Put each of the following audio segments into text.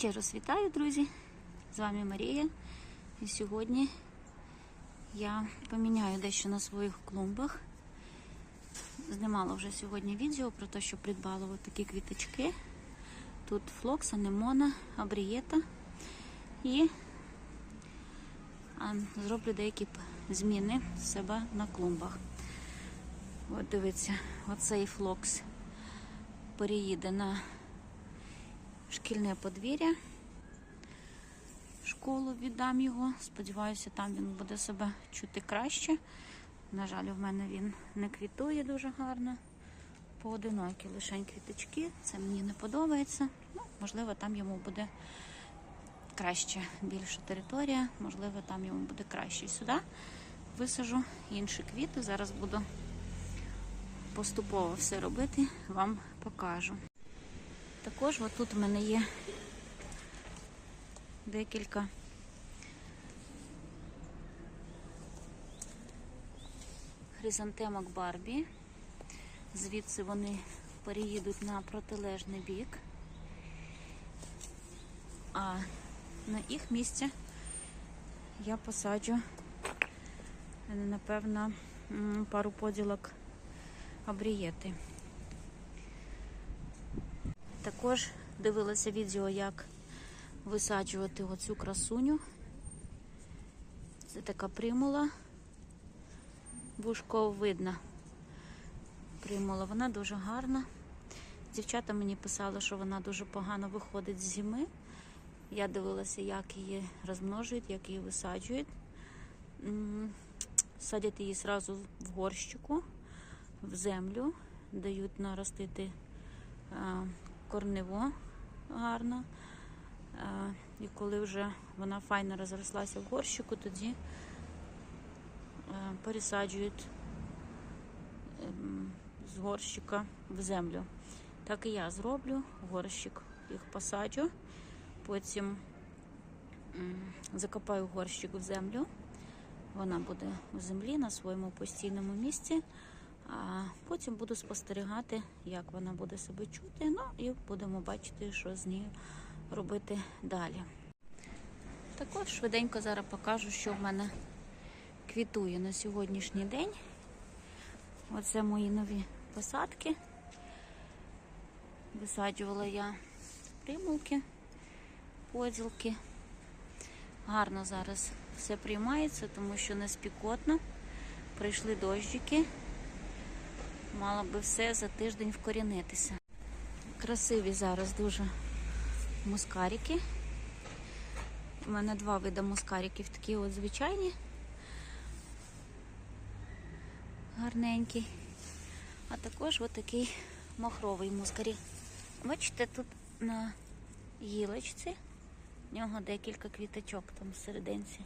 Ще раз вітаю, друзі! З вами Марія. І сьогодні я поміняю дещо на своїх клумбах. Знімала вже сьогодні відео про те, що придбала такі квіточки. Тут флокс, анемона, абрієта. І зроблю деякі зміни в себе на клумбах. От дивіться, оцей флокс переїде на шкільне подвір'я. Школу віддам його. Сподіваюся, там він буде себе чути краще. На жаль, в мене він не квітує дуже гарно. Поодинокі лишень квіточки. Це мені не подобається. Ну, можливо, там йому буде краще, більша територія, можливо, там йому буде краще. Сюди висажу інші квіти. Зараз буду поступово все робити, вам покажу. Також отут у мене є декілька хризантемок Барбі. Звідси вони переїдуть на протилежний бік. А на їх місце я посаджу, напевно, пару поділок абрієти. Також дивилася відео, як висаджувати оцю красуню. Це така примула, вушковидна примула. Вона дуже гарна. Дівчата мені писали, що вона дуже погано виходить з зими. Я дивилася, як її розмножують, як її висаджують. Садять її зразу в горщику, в землю, дають наростити а, корниво гарно. І коли вже вона файно розрослася в горщику, тоді пересаджують ем, з горщика в землю. Так і я зроблю, горщик їх посаджу, потім закопаю горщик в землю. Вона буде у землі на своєму постійному місці. А потім буду спостерігати, як вона буде себе чути. Ну і будемо бачити, що з нею робити далі. Також швиденько зараз покажу, що в мене квітує на сьогоднішній день. Оце мої нові посадки. Висаджувала я примулки, поділки. Гарно зараз все приймається, тому що не спікотно. Прийшли дощики. Мало би все за тиждень вкорінитися. Красиві зараз дуже мускарики. У мене два види мускариків, такі от звичайні, гарненький. А також от такий махровий мускарі. Бачите, тут на гілочці в нього декілька квіточок там всерединці.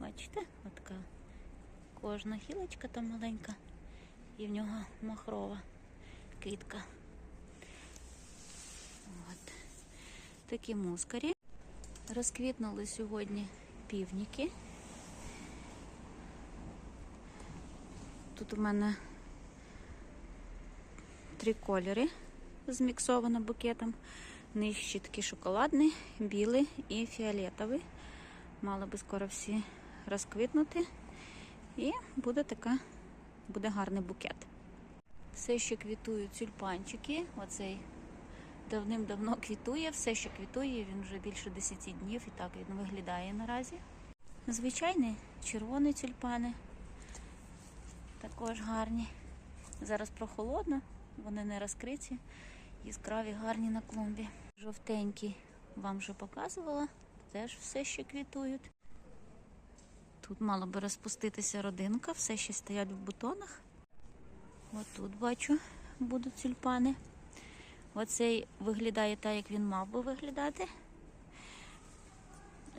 Бачите? От така кожна гілочка там маленька. І в нього махрова квітка. От. Такі мускарі. Розквітнули сьогодні півніки. Тут у мене три кольори зміксовано букетом. Нижчі такий шоколадний, білий і фіолетовий. Мали би скоро всі розквітнути. І буде така, буде гарний букет. Все, що квітують тюльпанчики, оцей давним-давно квітує, все, що квітує, він вже більше 10 днів і так він виглядає наразі. Звичайні червоні тюльпани, також гарні. Зараз прохолодно, вони не розкриті, яскраві, гарні на клумбі. Жовтенькі вам вже показувала, теж все ще квітують. Тут мало би розпуститися родинка, все ще стоять в бутонах. От тут бачу, будуть тюльпани. Оцей виглядає так, як він мав би виглядати.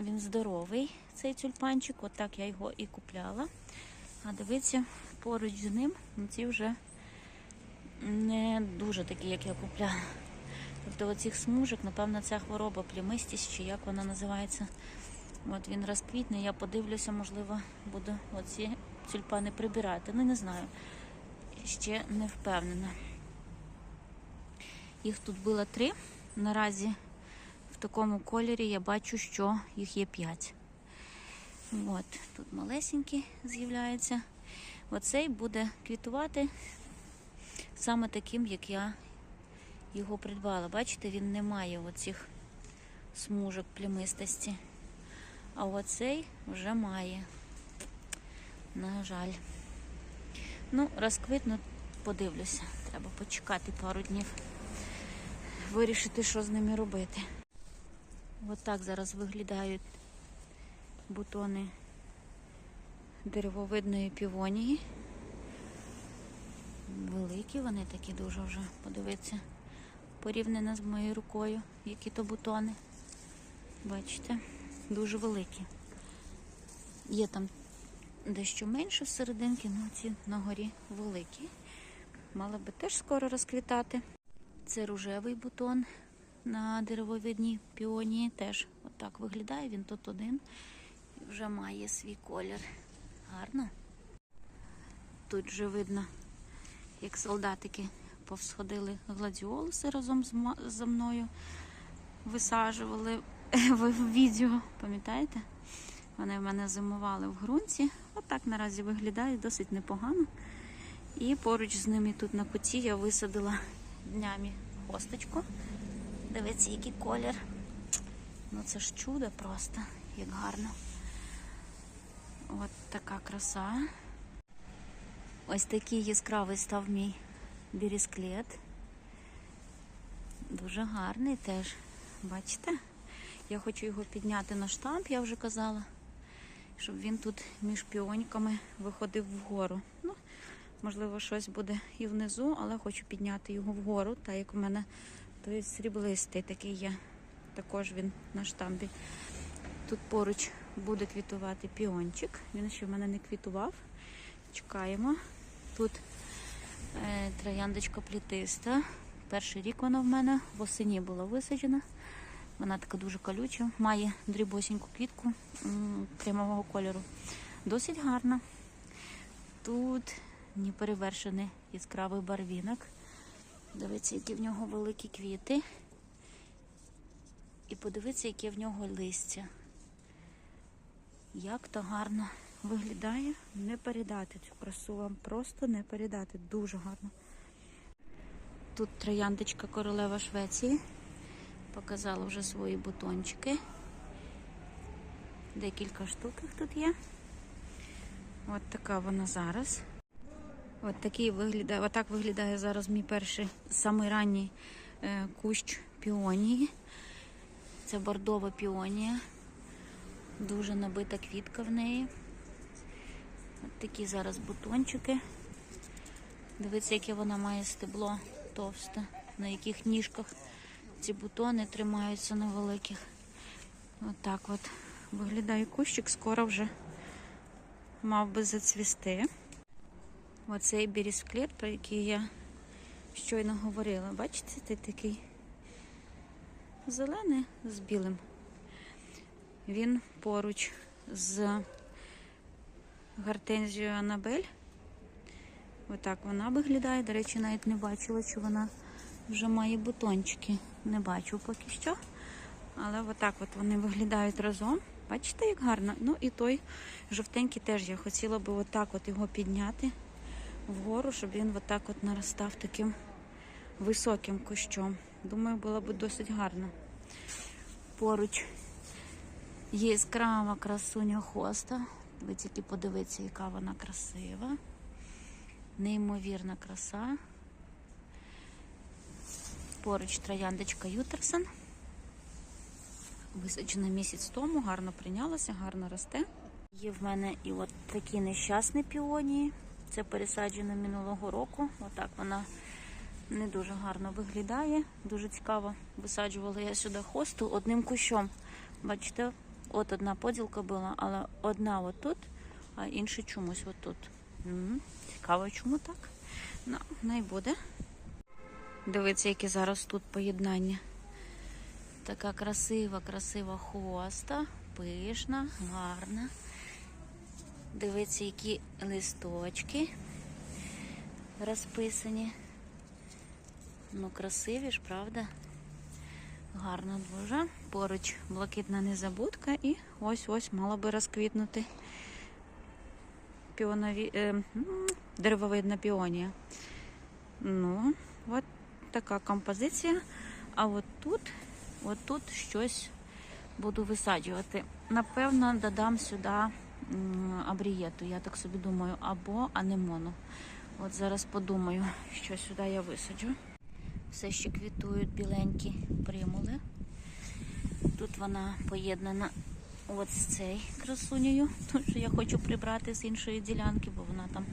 Він здоровий, цей тюльпанчик, от я його і купляла. А дивіться, поруч з ним ці вже не дуже такі, як я купляла. Тобто оцих смужок, напевно, ця хвороба, плямистість, чи як вона називається. От він розквітне, я подивлюся, можливо, буду оці тюльпани прибирати. Ну, не знаю. Ще не впевнена. Їх тут було три. Наразі в такому кольорі я бачу, що їх є 5. От, тут малесенький з'являється. Оцей буде квітувати саме таким, як я його придбала. Бачите, він не має оцих смужок плямистості. А оцей вже має. На жаль. Ну, розквитну, подивлюся. Треба почекати пару днів. Вирішити, що з ними робити. От зараз виглядають бутони деревовидної півонії. Великі вони такі дуже вже, подивіться, порівняно з моєю рукою, які то бутони. Бачите, дуже великі. Є там дещо менше серединки, але ці на горі великі. Мали би теж скоро розквітати. Це рожевий бутон на деревовидній піонії. Теж отак виглядає. Він тут один і вже має свій колір. Гарно. Тут вже видно, як солдатики повсходили гладіолуси разом зі мною. Висаджували в відео, пам'ятаєте? Вони в мене зимували в ґрунті. Отак наразі виглядає досить непогано. І поруч з ними тут на куті я висадила днями хосточку. Дивіться, який колір. Ну це ж чудо просто, як гарно. От така краса. Ось такий яскравий став мій бірісклет. Дуже гарний теж. Бачите? Я хочу його підняти на штамп, я вже казала, щоб він тут між піоньками виходив вгору. Ну, можливо, щось буде і внизу, але хочу підняти його вгору, так як у мене той сріблистий такий є. Також він на штампі. Тут поруч буде квітувати піончик. Він ще в мене не квітував. Чекаємо. Тут е, трояндочка плітиста. Перший рік вона в мене восені була висаджена. Вона така дуже колюча, має дрібосіньку квітку прямого кольору. Досить гарна. Тут неперевершений яскравий барвінок. Дивіться, які в нього великі квіти. І подивіться, яке в нього листя. Як то гарно виглядає, не передати цю красу вам просто не передати. Дуже гарно. Тут трояндочка королева Швеції. Показала вже свої бутончики. Декілька штук їх тут є. От така вона зараз. От такий виглядає, отак виглядає зараз мій перший самий ранній е, кущ піонії. Це бордова піонія. Дуже набита квітка в неї. От такі зараз бутончики. Дивіться, яке вона має стебло товсте, на яких ніжках ці бутони тримаються на великих. Отак от, виглядає кущик, скоро вже мав би зацвісти. Оцей бірісклет, про який я щойно говорила. Бачите, це такий зелений з білим. Він поруч з гортензією Анабель. Отак вона виглядає. До речі, навіть не бачила, що вона вже має бутончики. Не бачу поки що. Але отак от вони виглядають разом. Бачите, як гарно? Ну і той жовтенький теж я хотіла би отак от його підняти вгору, щоб він отак от наростав таким високим кущом. Думаю, було б досить гарно. Поруч є яскрава красуня хоста. Ви тільки подивіться, яка вона красива. Неймовірна краса. Поруч трояндочка Ютерсон. Висаджена місяць тому, гарно прийнялася, гарно росте. Є в мене і от такі нещасні піонії. Це пересаджено минулого року. Отак вона не дуже гарно виглядає. Дуже цікаво. Висаджувала я сюди хосту одним кущом. Бачите, от одна поділка була, але одна отут, а інша чомусь отут. Цікаво, чому так? Ну, не буде. Дивіться, яке зараз тут поєднання. Така красива, красива хоста, пишна, гарна. Дивіться, які листочки розписані. Ну, красиві ж, правда? Гарно дуже. Поруч блакитна незабудка і ось-ось мало би розквітнути піонові, е, деревовидна піонія. Ну, от така композиція. А от тут, от тут щось буду висаджувати. Напевно, додам сюди абрієту, я так собі думаю, або анемону. От зараз подумаю, що сюди я висаджу. Все ще квітують біленькі примули. Тут вона поєднана от з цією красунею, тому що я хочу прибрати з іншої ділянки, бо вона там,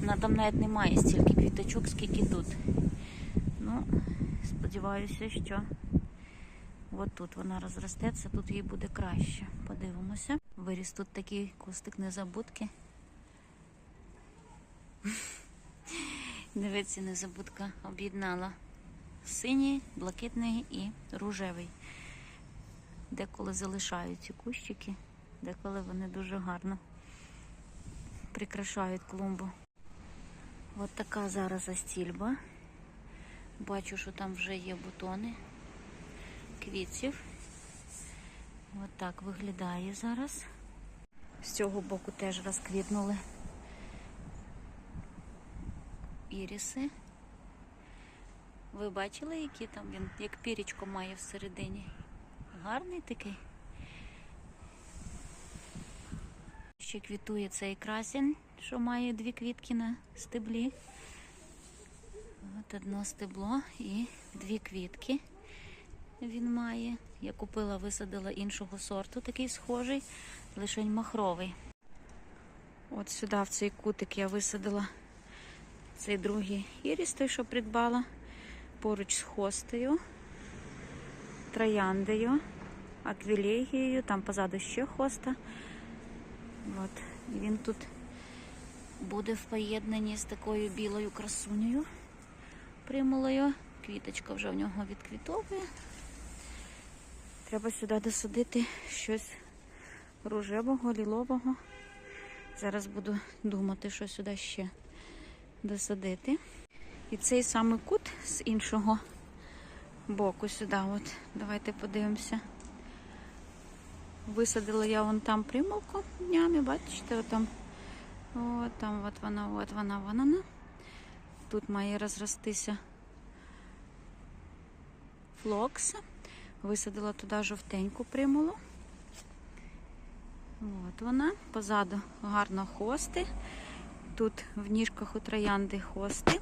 вона там навіть немає стільки квіточок, скільки тут. Ну, сподіваюся, що от тут вона розростеться, тут їй буде краще. Подивимося. Виріс тут такий кустик незабудки. Дивіться, незабудка об'єднала синій, блакитний і рожевий. Деколи залишають ці кущики, деколи вони дуже гарно прикрашають клумбу. От така зараз застільба. Бачу, що там вже є бутони квітів. От так виглядає зараз. З цього боку теж розквітнули іріси. Ви бачили, які там він, як пірічко має всередині? Гарний такий. Ще квітує цей красень, що має дві квітки на стеблі. От одно стебло і дві квітки він має. Я купила, висадила іншого сорту, такий схожий, лишень махровий. От сюди, в цей кутик, я висадила цей другий іріс, той, що придбала, поруч з хостею, трояндею, аквілегією, там позаду ще хоста. От. Він тут буде в поєднанні з такою білою красунею примулою. Квіточка вже в нього відквітовує. Треба сюди досадити щось рожевого, лілового. Зараз буду думати, що сюди ще досадити. І цей самий кут з іншого боку сюди. От, давайте подивимося. Висадила я вон там примулку днями, бачите, от там, от там от вона, от вона, вона. Тут має розростися флокс. Висадила туди жовтеньку примулу. От вона. Позаду гарно хости. Тут в ніжках у троянди хости.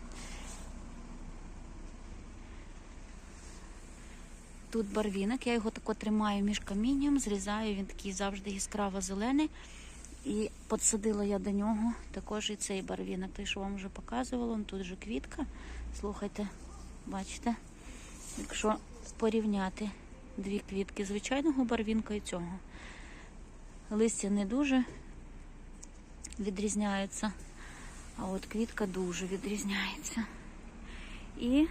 Тут барвінок, я його тако тримаю між камінням, зрізаю, він такий завжди яскраво зелений. І підсадила я до нього також і цей барвінок, той, що вам вже показувала, тут же квітка. Слухайте, бачите, якщо порівняти дві квітки звичайного барвінка і цього. Листя не дуже відрізняється, а от квітка дуже відрізняється. І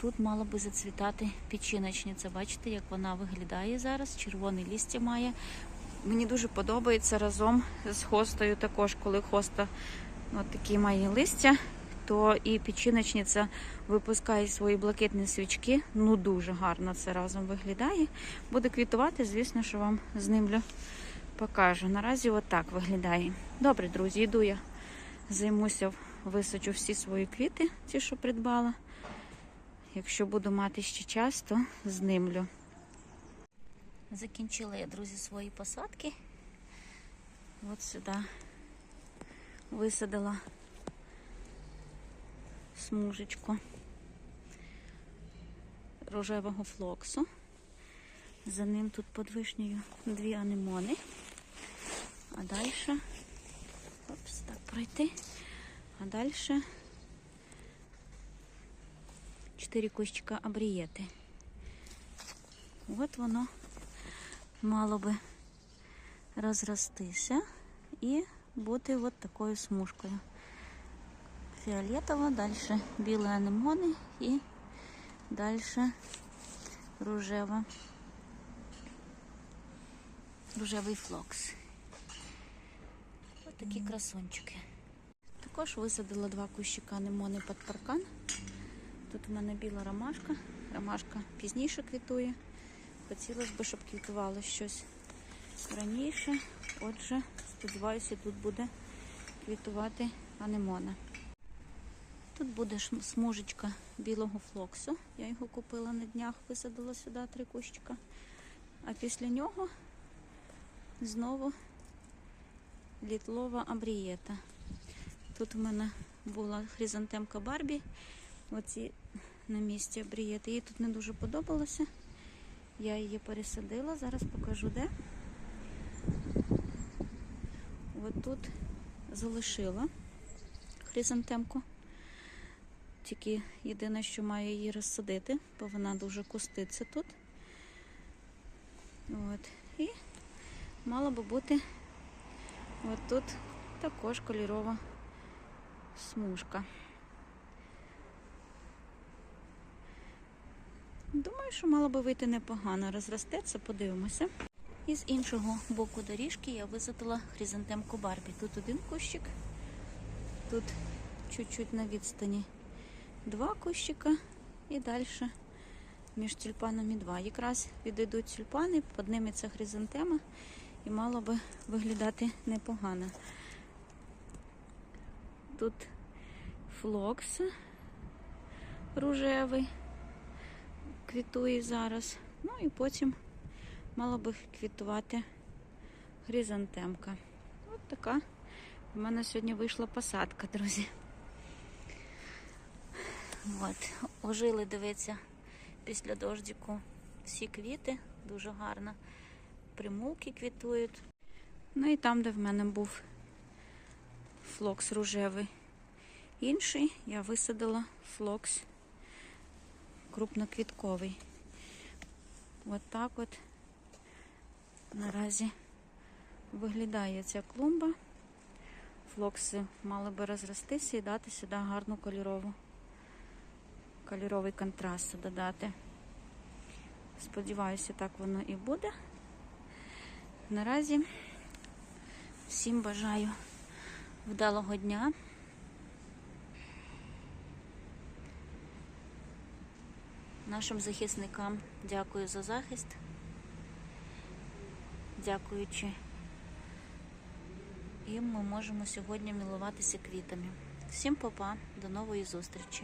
тут мала би зацвітати печіночниця. Бачите, як вона виглядає зараз. Червоне листя має. Мені дуже подобається разом з хостою також, коли хоста от такі має листя, то і печіночниця випускає свої блакитні свічки. Ну дуже гарно це разом виглядає. Буде квітувати, звісно, що вам знімлю покажу. Наразі отак виглядає. Добре, друзі, йду я займуся, висаджу всі свої квіти, ті, що придбала. Якщо буду мати ще час, то знимлю. Закінчила я, друзі, свої посадки. От сюди висадила смужечку рожевого флоксу. За ним тут під вишнею дві анемони. А далі, опс, так пройти. А далі чотири кущика абрієти. От воно мало би розростися і бути от такою смужкою. Фіолетова, далі білі анемони і далі рожева. Рожевий флокс. Ось такі красунчики. Також висадила два кущика анемони під паркан. Тут в мене біла ромашка Ромашка пізніше квітує. Хотілося б, щоб квітувало щось раніше. Отже, сподіваюся, тут буде квітувати анемона. Тут буде смужечка білого флоксу. Я його купила на днях, висадила сюди три кущика. А після нього знову літлова абрієта. Тут у мене була хризантемка Барбі. Оці на місці абрієти. Їй тут не дуже подобалося. Я її пересадила, зараз покажу де. От тут залишила хризантемку. Тільки єдине, що маю її розсадити, бо вона дуже куститься тут. От. І мала би бути от тут також кольорова смужка. Думаю, що мало би вийти непогано. Розростеться, подивимося. І з іншого боку доріжки я висадила хризантемку Барбі. Тут один кущик, тут чуть-чуть на відстані два кущика і далі між тюльпанами два. Якраз відійдуть тюльпани, підніметься хризантема і мало би виглядати непогано. Тут флокс рожевий квітує зараз. Ну і потім мала би квітувати хризантемка. От така в мене сьогодні вийшла посадка, друзі. От, ожили, дивиться, після дождіку всі квіти, дуже гарно. Примулки квітують. Ну і там, де в мене був флокс рожевий. Інший я висадила флокс крупноквітковий. От так от наразі виглядає ця клумба. Флокси мали би розростися і дати сюди гарну кольорову, кольоровий контраст додати. Сподіваюся, так воно і буде. Наразі всім бажаю вдалого дня. Нашим захисникам дякую за захист. Дякуючи їм ми можемо сьогодні милуватися квітами. Всім па-па, до нової зустрічі!